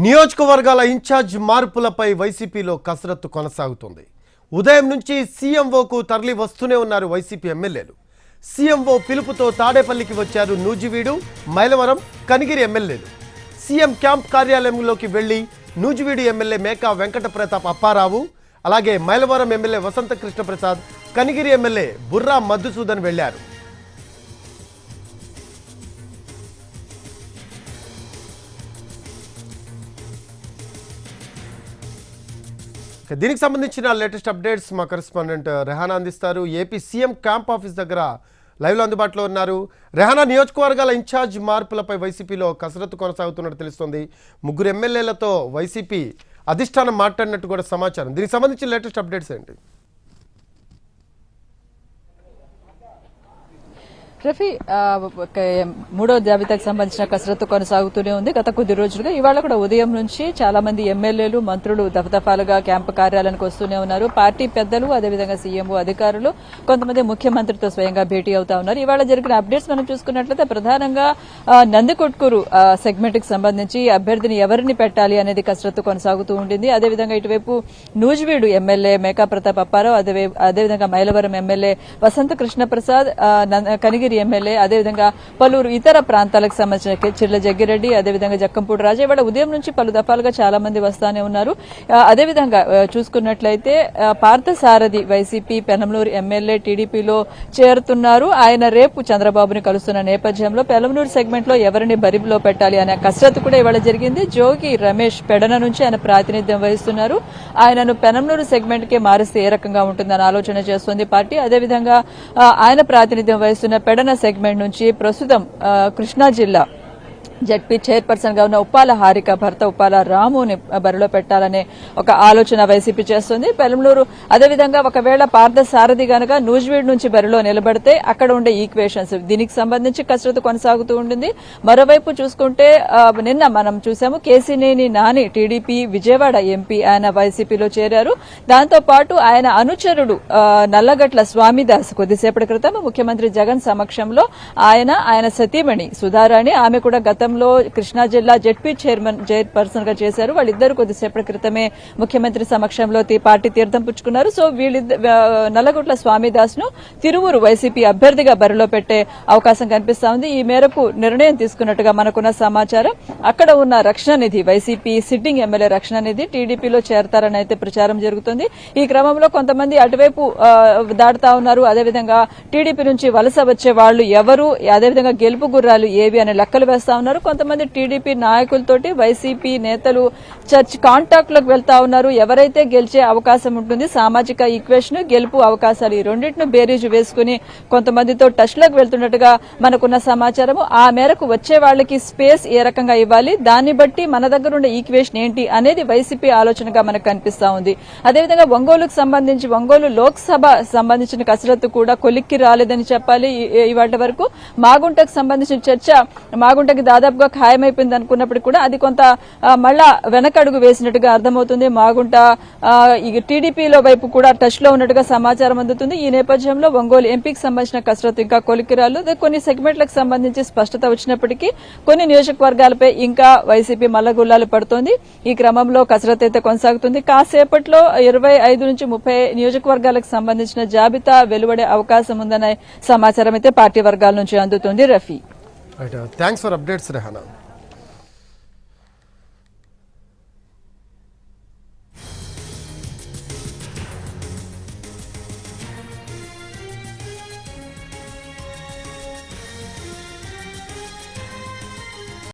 నియోజకవర్గాల ఇన్ఛార్జ్ మార్పులపై వైసీపీలో కసరత్తు కొనసాగుతుంది. ఉదయం నుంచి సీఎంఓకు తరలి వస్తూనే ఉన్నారు వైసీపీ ఎమ్మెల్యేలు. సీఎంఓ పిలుపుతో తాడేపల్లికి వచ్చారు నూజివీడు మైలవరం కనిగిరి ఎమ్మెల్యేలు. సీఎం క్యాంప్ కార్యాలయంలోకి వెళ్ళి నూజివీడు ఎమ్మెల్యే మేకా వెంకట ప్రతాప్ అప్పారావు అలాగే మైలవరం ఎమ్మెల్యే వసంత కృష్ణప్రసాద్ కనిగిరి ఎమ్మెల్యే బుర్రా మధుసూదన్ వెళ్ళారు. దీనికి సంబంధించిన లేటెస్ట్ అప్డేట్స్ మా కరెస్పాండెంట్ రెహానా అందిస్తారు. ఏపీ సీఎం క్యాంప్ ఆఫీస్ దగ్గర లైవ్లో అందుబాటులో ఉన్నారు. రెహానా నియోజకవర్గాల ఇన్ఛార్జ్ మార్పులపై వైసీపీలో కసరత్తు కొనసాగుతున్నట్టు తెలుస్తోంది. ముగ్గురు ఎమ్మెల్యేలతో వైసీపీ అధిష్టానం మాట్లాడినట్టు కూడా సమాచారం. దీనికి సంబంధించిన లేటెస్ట్ అప్డేట్స్ ఏంటి? రఫీ మూడో జాబితాకు సంబంధించిన కసరత్తు కొనసాగుతూనే ఉంది. గత కొద్ది రోజులుగా ఇవాళ కూడా ఉదయం నుంచి చాలా మంది ఎమ్మెల్యేలు మంత్రులు దఫదఫాలుగా క్యాంపు కార్యాలయానికి వస్తూనే ఉన్నారు. పార్టీ పెద్దలు అదేవిధంగా సీఎంఓ అధికారులు కొంతమంది ముఖ్యమంత్రితో స్వయంగా భేటీ అవుతా ఉన్నారు. ఇవాళ జరిగిన అప్డేట్స్ మనం చూసుకున్నట్లయితే ప్రధానంగా ఆ, నందికొట్కూరు సెగ్మెంట్కి సంబంధించి అభ్యర్థిని ఎవరిని పెట్టాలి అనేది కసరత్తు కొనసాగుతూ ఉండింది. అదేవిధంగా ఇటువైపు నూజివీడు ఎమ్మెల్యే మేకా ప్రతాప్ అప్పారావు అదే- అదేవిధంగా మైలవరం ఎమ్మెల్యే వసంత కృష్ణప్రసాద్ కనిగిరి నంద- ఎమ్మెల్యే అదేవిధంగా పలువురు ఇతర ప్రాంతాలకు సంబంధించిన చిర్ల జగ్గిరెడ్డి అదేవిధంగా జక్కంపూడి రాజా ఇవాళ ఉదయం నుంచి పలు దఫాలుగా చాలా మంది వస్తానే ఉన్నారు. అదేవిధంగా చూసుకున్నట్లయితే పార్థసారథి వైసీపీ పెనమలూరు ఎమ్మెల్యే టీడీపీలో చేరుతున్నారు. ఆయన రేపు చంద్రబాబుని కలుస్తున్న నేపథ్యంలో పెనమలూరు సెగ్మెంట్లో ఎవరిని బరిబిలో పెట్టాలి అనే కసరత్తు కూడా ఇవాళ జరిగింది. జోగి రమేష్ పెడన నుంచి ఆయన ప్రాతినిధ్యం వహిస్తున్నారు. ఆయనను పెనంలూరు సెగ్మెంట్ కే మారిస్తే ఏ రకంగా ఉంటుందని ఆలోచన చేస్తోంది పార్టీ. అదేవిధంగా ఆయన ప్రాతినిధ్యం వహిస్తున్న పట్టణ సెగ్మెంట్ నుంచి ప్రస్తుతం కృష్ణా జిల్లా జడ్పీ చైర్పర్సన్గా ఉన్న ఉప్పాల హారిక భర్త ఉప్పాల రాముని బరిలో పెట్టాలనే ఒక ఆలోచన వైసీపీ చేస్తుంది. పెలంలూరు అదేవిధంగా ఒకవేళ పార్థ సారథి గనక నూజివీడ్ నుంచి బరిలో నిలబడితే అక్కడ ఉండే ఈక్వేషన్స్ దీనికి సంబంధించి కసరత్తు కొనసాగుతూ ఉంటుంది. మరోవైపు చూసుకుంటే నిన్న మనం చూసాము కేసీనేని నాని టీడీపీ విజయవాడ ఎంపీ ఆయన వైసీపీలో చేరారు. దాంతో పాటు ఆయన అనుచరుడు నల్లగట్ల స్వామిదాస్ కొద్దిసేపటి క్రితం ముఖ్యమంత్రి జగన్ సమక్షంలో ఆయన ఆయన సతీమణి సుధారాణి ఆమె కూడా గతం గతంలో కృష్ణా జిల్లా జెడ్పీ చైర్మన్ చైర్పర్సన్గా చేశారు. వాళ్ళిద్దరు కొద్దిసేపటి క్రితమే ముఖ్యమంత్రి సమక్షంలో పార్టీ తీర్థం పుచ్చుకున్నారు. సో వీళ్ళిద్ద నల్లగొట్ల స్వామిదాస్ను తిరువురు వైసీపీ అభ్యర్థిగా బరిలో పెట్టే అవకాశం కనిపిస్తా ఉంది ఈ మేరకు నిర్ణయం తీసుకున్నట్టుగా మనకున్న సమాచారం. అక్కడ ఉన్న రక్షణ నిధి వైసీపీ సిట్టింగ్ ఎమ్మెల్యే రక్షణ నిధి టీడీపీలో చేరతారని అయితే ప్రచారం జరుగుతుంది. ఈ క్రమంలో కొంతమంది అటువైపు దాడుతా ఉన్నారు. అదేవిధంగా టీడీపీ నుంచి వలస వచ్చే వాళ్ళు ఎవరు? అదేవిధంగా గెలుపు గుర్రాలు ఏవి? అనే లెక్కలు వేస్తా ఉన్నారు. కొంతమంది టీడీపీ నాయకులతోటి వైసీపీ నేతలు చర్చ్ కాంటాక్ట్లోకి వెళ్తా ఉన్నారు. ఎవరైతే గెలిచే అవకాశం ఉంటుంది సామాజిక ఈక్వేషన్ గెలుపు అవకాశాలు ఈ రెండింటిని బేరీజు వేసుకుని కొంతమందితో టచ్లోకి వెళ్తున్నట్టుగా మనకున్న సమాచారం ఆ మేరకు వచ్చే వాళ్ళకి స్పేస్ ఏ రకంగా ఇవ్వాలి దాన్ని బట్టి మన దగ్గర ఉండే ఈక్వేషన్ ఏంటి అనేది వైసీపీ ఆలోచనగా మనకు కనిపిస్తా ఉంది. అదేవిధంగా ఒంగోలుకు సంబంధించి ఒంగోలు లోక్సభ సంబంధించిన కసరత్తు కూడా కొలిక్కి రాలేదని చెప్పాలి ఇవాటి వరకు. మాగుంటకు సంబంధించిన చర్చ మాగుంటకి దాదాపుగా ఖాయమైపోయింది అనుకున్నప్పుడు కూడా అది కొంత మళ్ళా వెనకడుగు వేసినట్టుగా అర్థమవుతుంది. మాగుంట ఈ టీడీపీలో వైపు కూడా టచ్లో ఉన్నట్టుగా సమాచారం అందుతుంది. ఈ నేపథ్యంలో ఒంగోలు ఎంపీకి సంబంధించిన కసరత్తు ఇంకా కొలికిరాలు. కొన్ని సెగ్మెంట్లకు సంబంధించి స్పష్టత వచ్చినప్పటికీ కొన్ని నియోజకవర్గాలపై ఇంకా వైసీపీ మల్లగుల్లాలు పడుతోంది. ఈ క్రమంలో కసరత్తు అయితే కొనసాగుతుంది. కాసేపట్లో ఇరవై ఐదు నుంచి ముప్పై నియోజకవర్గాలకు సంబంధించిన జాబితా వెలువడే అవకాశం ఉందనే సమాచారం అయితే పార్టీ వర్గాల నుంచి అందుతుంది. Rafi right thanks for updates Rehana